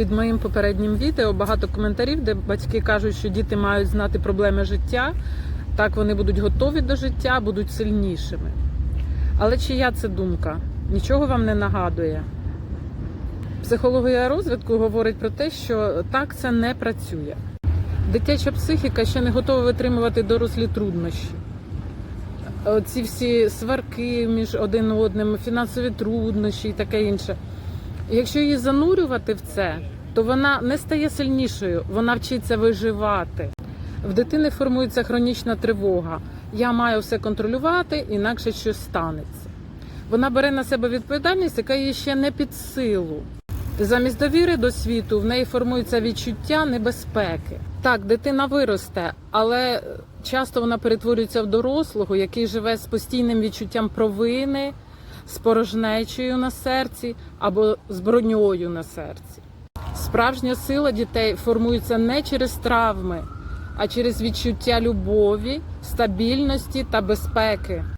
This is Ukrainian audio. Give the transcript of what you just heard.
Під моїм попереднім відео багато коментарів, де батьки кажуть, що діти мають знати проблеми життя, так вони будуть готові до життя, будуть сильнішими. Але чия це думка? Нічого вам не нагадує. Психологія розвитку говорить про те, що так це не працює. Дитяча психіка ще не готова витримувати дорослі труднощі. Ці всі сварки між один одним, фінансові труднощі і таке інше. Якщо її занурювати в це, то вона не стає сильнішою, вона вчиться виживати. В дитини формується хронічна тривога. Я маю все контролювати, інакше щось станеться. Вона бере на себе відповідальність, яка їй ще не під силу. Замість довіри до світу в неї формується відчуття небезпеки. Так, дитина виросте, але часто вона перетворюється в дорослого, який живе з постійним відчуттям провини, з порожнечею на серці або з броньою на серці. Справжня сила дітей формується не через травми, а через відчуття любові, стабільності та безпеки.